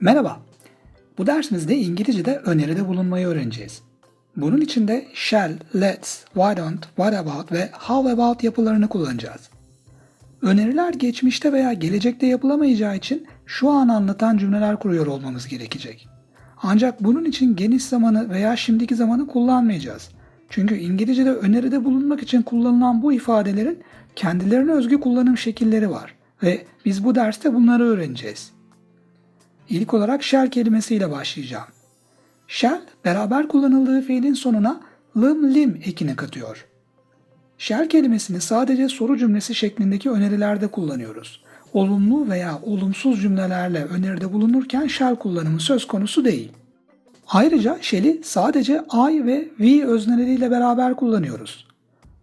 Merhaba. Bu dersimizde İngilizce'de öneride bulunmayı öğreneceğiz. Bunun için de shall, let's, why don't, what about ve how about yapılarını kullanacağız. Öneriler geçmişte veya gelecekte yapılamayacağı için şu an anlatan cümleler kuruyor olmamız gerekecek. Ancak bunun için geniş zamanı veya şimdiki zamanı kullanmayacağız. Çünkü İngilizce'de öneride bulunmak için kullanılan bu ifadelerin kendilerine özgü kullanım şekilleri var ve biz bu derste bunları öğreneceğiz. İlk olarak shall kelimesiyle başlayacağım. Shall, beraber kullanıldığı fiilin sonuna lım lim ekini katıyor. Shall kelimesini sadece soru cümlesi şeklindeki önerilerde kullanıyoruz. Olumlu veya olumsuz cümlelerle öneride bulunurken shall kullanımı söz konusu değil. Ayrıca shall'i sadece I ve we özneleriyle beraber kullanıyoruz.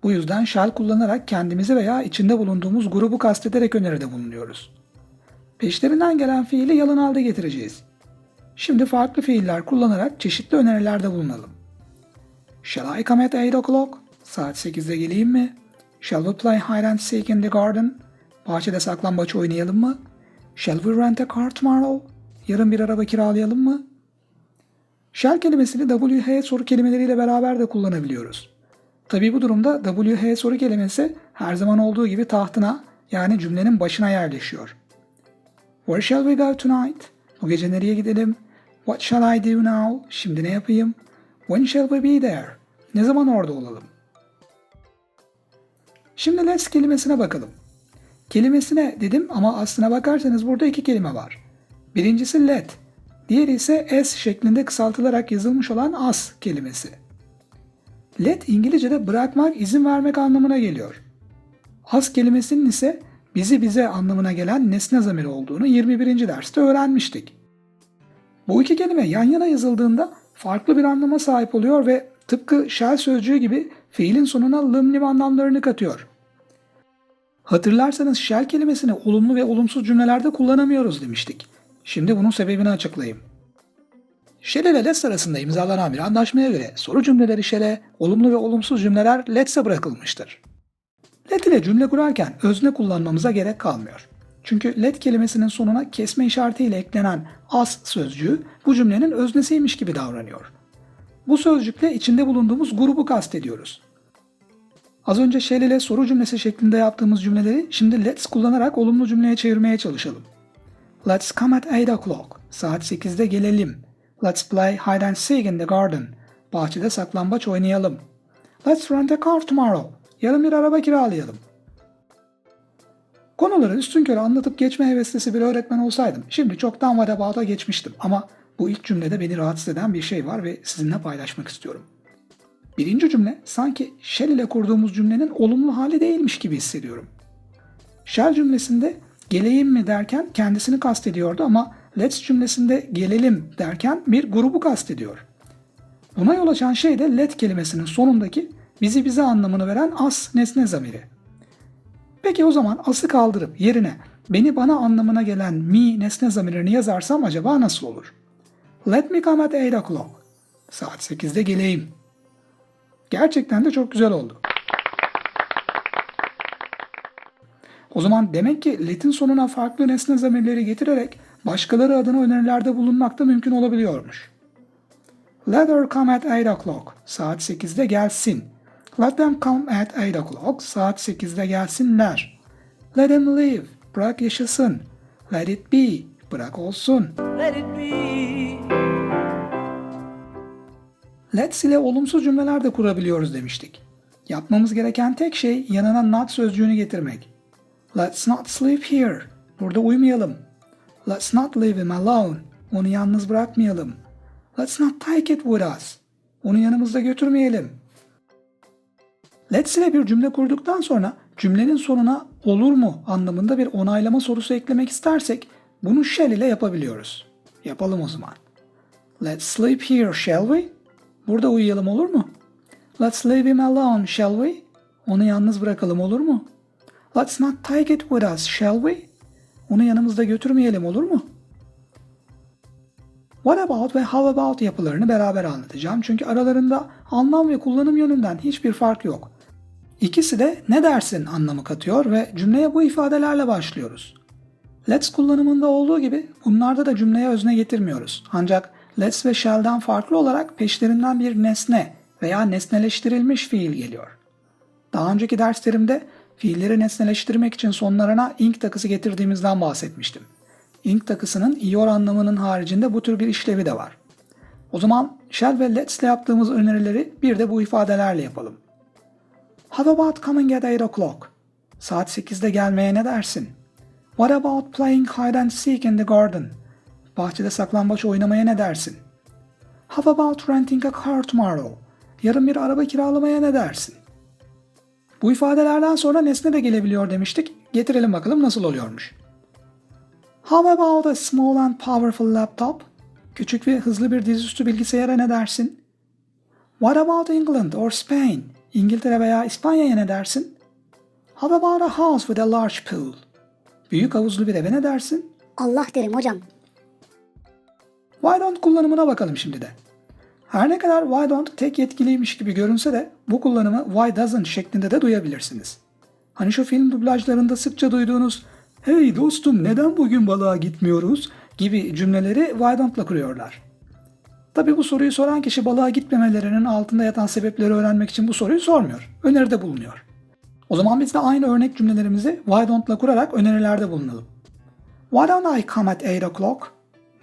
Bu yüzden shall kullanarak kendimizi veya içinde bulunduğumuz grubu kastederek öneride bulunuyoruz. Peşlerinden gelen fiili yalın halde getireceğiz. Şimdi farklı fiiller kullanarak çeşitli önerilerde bulunalım. Shall I come at 8 o'clock? Saat 8'de geleyim mi? Shall we play hide and seek in the garden? Bahçede saklambaç oynayalım mı? Shall we rent a car tomorrow? Yarın bir araba kiralayalım mı? Shall kelimesini WH soru kelimeleriyle beraber de kullanabiliyoruz. Tabi bu durumda WH soru kelimesi her zaman olduğu gibi tahtına yani cümlenin başına yerleşiyor. Where shall we go tonight? Bu gece nereye gidelim? What shall I do now? Şimdi ne yapayım? When shall we be there? Ne zaman orada olalım? Şimdi let's kelimesine bakalım. Kelimesine dedim ama aslına bakarsanız burada iki kelime var. Birincisi let, diğeri ise s şeklinde kısaltılarak yazılmış olan as kelimesi. Let İngilizce'de bırakmak, izin vermek anlamına geliyor. As kelimesinin ise bizi bize anlamına gelen nesne zamiri olduğunu 21. derste öğrenmiştik. Bu iki kelime yan yana yazıldığında farklı bir anlama sahip oluyor ve tıpkı shall sözcüğü gibi fiilin sonuna lım lim anlamlarını katıyor. Hatırlarsanız shall kelimesini olumlu ve olumsuz cümlelerde kullanamıyoruz demiştik. Şimdi bunun sebebini açıklayayım. Shall ile let's arasında imzalanan bir anlaşmaya göre soru cümleleri shall'e, olumlu ve olumsuz cümleler let's'e bırakılmıştır. Let ile cümle kurarken özne kullanmamıza gerek kalmıyor. Çünkü let kelimesinin sonuna kesme işaretiyle eklenen as sözcüğü bu cümlenin öznesiymiş gibi davranıyor. Bu sözcükle içinde bulunduğumuz grubu kastediyoruz. Az önce shall ile soru cümlesi şeklinde yaptığımız cümleleri şimdi let's kullanarak olumlu cümleye çevirmeye çalışalım. Let's come at 8 o'clock. Saat 8'de gelelim. Let's play hide and seek in the garden. Bahçede saklambaç oynayalım. Let's rent a car tomorrow. Yarın bir araba kiralayalım. Konuları üstünkörü anlatıp geçme heveslisi bir öğretmen olsaydım şimdi çoktan vadebağda geçmiştim ama bu ilk cümlede beni rahatsız eden bir şey var ve sizinle paylaşmak istiyorum. Birinci cümle sanki shall ile kurduğumuz cümlenin olumlu hali değilmiş gibi hissediyorum. Shall cümlesinde geleyim mi derken kendisini kastediyordu ama let's cümlesinde gelelim derken bir grubu kastediyor. Buna yol açan şey de let kelimesinin sonundaki bizi bize anlamını veren as nesne zamiri. Peki o zaman as'ı kaldırıp yerine beni bana anlamına gelen me nesne zamirini yazarsam acaba nasıl olur? Let me come at 8 o'clock. Saat 8'de geleyim. Gerçekten de çok güzel oldu. O zaman demek ki let'in sonuna farklı nesne zamirleri getirerek başkaları adına önerilerde bulunmak da mümkün olabiliyormuş. Let her come at 8 o'clock. Saat 8'de gelsin. Let them come at 8 o'clock. Saat 8'de gelsinler. Let them live. Bırak yaşasın. Let it be. Bırak olsun. Let it be. Let's ile olumsuz cümleler de kurabiliyoruz demiştik. Yapmamız gereken tek şey yanına not sözcüğünü getirmek. Let's not sleep here. Burada uyumayalım. Let's not leave him alone. Onu yalnız bırakmayalım. Let's not take it with us. Onu yanımızda götürmeyelim. Let's ile bir cümle kurduktan sonra cümlenin sonuna olur mu anlamında bir onaylama sorusu eklemek istersek bunu shall ile yapabiliyoruz. Yapalım o zaman. Let's sleep here, shall we? Burada uyuyalım olur mu? Let's leave him alone, shall we? Onu yalnız bırakalım olur mu? Let's not take it with us, shall we? Onu yanımızda götürmeyelim olur mu? What about ve how about yapılarını beraber anlatacağım çünkü aralarında anlam ve kullanım yönünden hiçbir fark yok. İkisi de ne dersin anlamı katıyor ve cümleye bu ifadelerle başlıyoruz. Let's kullanımında olduğu gibi bunlarda da cümleye özne getirmiyoruz. Ancak let's ve shall'den farklı olarak peşlerinden bir nesne veya nesneleştirilmiş fiil geliyor. Daha önceki derslerimde fiilleri nesneleştirmek için sonlarına ing takısı getirdiğimizden bahsetmiştim. Ing takısının iyor anlamının haricinde bu tür bir işlevi de var. O zaman shall ve let's ile yaptığımız önerileri bir de bu ifadelerle yapalım. How about coming at 8 o'clock? Saat 8'de gelmeye ne dersin? What about playing hide and seek in the garden? Bahçede saklambaç oynamaya ne dersin? How about renting a car tomorrow? Yarın bir araba kiralamaya ne dersin? Bu ifadelerden sonra nesne de gelebiliyor demiştik. Getirelim bakalım nasıl oluyormuş. How about a small and powerful laptop? Küçük ve hızlı bir dizüstü bilgisayara ne dersin? What about England or Spain? İngiltere veya İspanya'ya ne dersin? How about a house with a large pool? Büyük havuzlu bir eve ne dersin? Allah derim hocam. Why don't kullanımına bakalım şimdi de. Her ne kadar why don't tek yetkiliymiş gibi görünse de bu kullanımı why doesn't şeklinde de duyabilirsiniz. Hani şu film dublajlarında sıkça duyduğunuz hey dostum neden bugün balığa gitmiyoruz gibi cümleleri why don't'la kuruyorlar. Tabi bu soruyu soran kişi balığa gitmemelerinin altında yatan sebepleri öğrenmek için bu soruyu sormuyor. Öneride bulunuyor. O zaman biz de aynı örnek cümlelerimizi why don't'la kurarak önerilerde bulunalım. Why don't I come at 8 o'clock?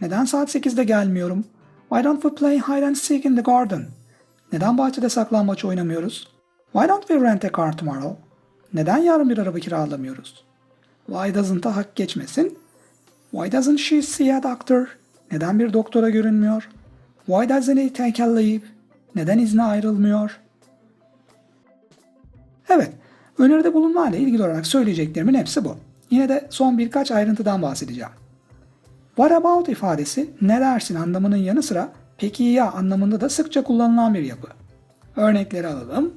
Neden saat 8'de gelmiyorum? Why don't we play hide and seek in the garden? Neden bahçede saklambaç oynamıyoruz? Why don't we rent a car tomorrow? Neden yarın bir araba kiralamıyoruz? Why doesn't'a hak geçmesin? Why doesn't she see a doctor? Neden bir doktora görünmüyor? Why doesn't he take a leave? Neden izne ayrılmıyor? Evet, öneride bulunma ile ilgili olarak söyleyeceklerimin hepsi bu. Yine de son birkaç ayrıntıdan bahsedeceğim. What about ifadesi ne dersin anlamının yanı sıra peki ya anlamında da sıkça kullanılan bir yapı. Örnekleri alalım.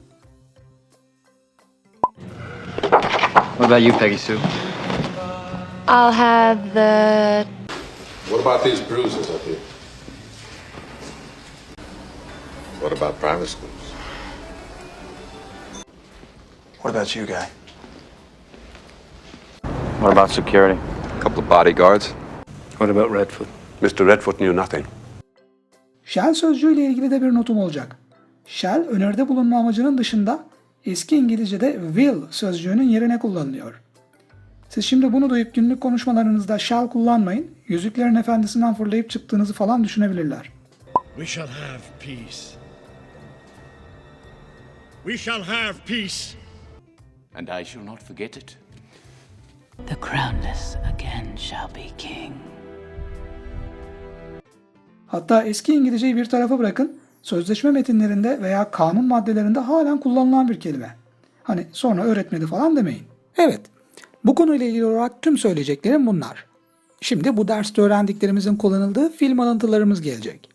What about you, Peggy Sue? I'll have the What about these bruises up here? What about private schools? What about you, guy? What about security? A couple of bodyguards. What about Redfoot? Mr. Redfoot knew nothing. Shall sözcüğüyle ilgili de bir notum olacak. Shall öneride bulunma amacının dışında eski İngilizce'de will sözcüğünün yerine kullanılıyor. Siz şimdi bunu duyup günlük konuşmalarınızda shall kullanmayın, Yüzüklerin Efendisi'nden fırlayıp çıktığınızı falan düşünebilirler. We shall have peace. We shall have peace. and I shall not forget it. The crownless again shall be king. Hatta eski İngilizceyi bir tarafa bırakın, sözleşme metinlerinde veya kanun maddelerinde halen kullanılan bir kelime. Hani sonra öğretmedi falan demeyin. Evet, bu konuyla ilgili olarak tüm söyleyeceklerim bunlar. Şimdi bu derste öğrendiklerimizin kullanıldığı film alıntılarımız gelecek.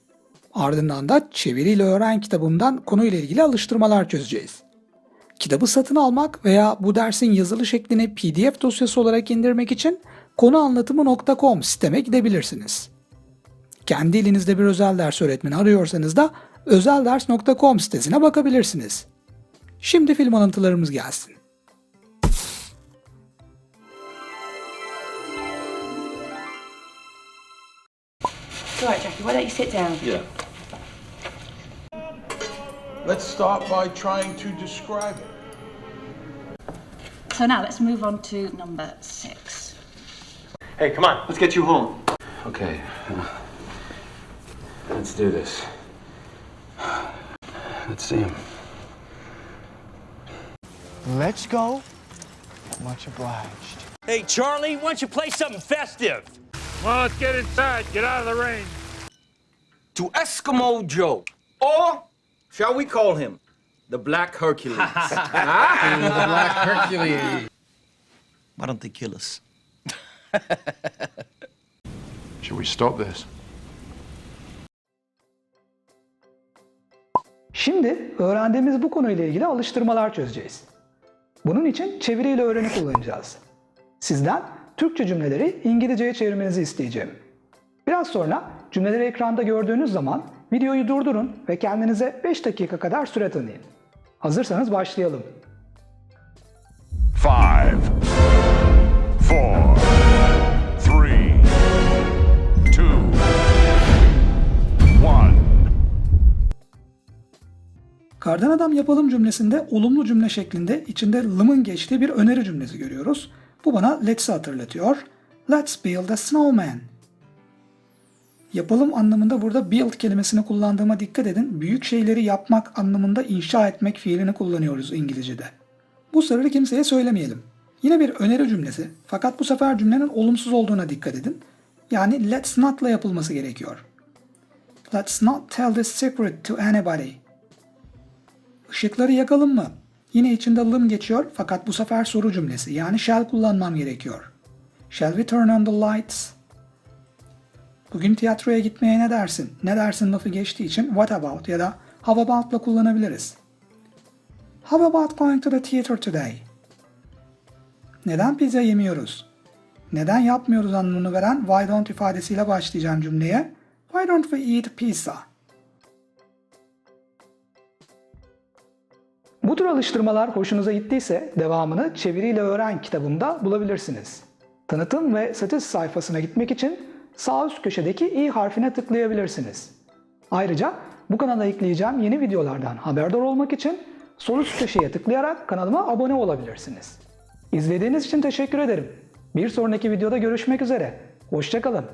Ardından da Çeviriyle Öğren kitabımdan konuyla ilgili alıştırmalar çözeceğiz. Kitabı satın almak veya bu dersin yazılı şeklini PDF dosyası olarak indirmek için konuanlatımı.com siteme gidebilirsiniz. Kendi elinizde bir özel ders öğretmeni arıyorsanız da özelders.com sitesine bakabilirsiniz. Şimdi film alıntılarımız gelsin. Right, Jackie. Why don't you sit down? Yeah. Let's start by trying to describe it. So now let's move on to number six. Hey, come on. Let's get you home. Okay. Let's do this. Let's see him. Let's go. Much obliged. Hey, Charlie, why don't you play something festive? Well, let's get inside. Get out of the rain. To Eskimo Joe, or shall we call him the Black Hercules? Why don't they kill us? Should we stop this? Şimdi öğrendiğimiz bu konuyla ilgili alıştırmalar çözeceğiz. Bunun için çeviriyle öğreni kullanacağız. Sizden Türkçe cümleleri İngilizceye çevirmenizi isteyeceğim. Biraz sonra cümleleri ekranda gördüğünüz zaman Videoyu durdurun ve kendinize 5 dakika kadar süre tanıyın. Hazırsanız başlayalım. 5 4 Kardan adam yapalım cümlesinde olumlu cümle şeklinde içinde lımın geçtiği bir öneri cümlesi görüyoruz. Bu bana let's'i hatırlatıyor. Let's build a snowman Yapalım anlamında burada build kelimesini kullandığıma dikkat edin. Büyük şeyleri yapmak anlamında inşa etmek fiilini kullanıyoruz İngilizce'de. Bu sırrı kimseye söylemeyelim. Yine bir öneri cümlesi fakat bu sefer cümlenin olumsuz olduğuna dikkat edin. Yani let's not'la yapılması gerekiyor. Let's not tell this secret to anybody. Işıkları yakalım mı? Yine içinde lım geçiyor fakat bu sefer soru cümlesi yani shall kullanmam gerekiyor. Shall we turn on the lights? Bugün tiyatroya gitmeye ne dersin? Ne dersin lafı geçtiği için what about ya da how about'la kullanabiliriz. How about going to the theater today? Neden pizza yemiyoruz? Neden yapmıyoruz anlamını veren why don't ifadesiyle başlayacağım cümleye. Why don't we eat pizza? Bu tür alıştırmalar hoşunuza gittiyse devamını Çeviriyle Öğren kitabımda bulabilirsiniz. Tanıtım ve satış sayfasına gitmek için sağ üst köşedeki i harfine tıklayabilirsiniz. Ayrıca bu kanala ekleyeceğim yeni videolardan haberdar olmak için sol üst köşeye tıklayarak kanalıma abone olabilirsiniz. İzlediğiniz için teşekkür ederim. Bir sonraki videoda görüşmek üzere. Hoşçakalın.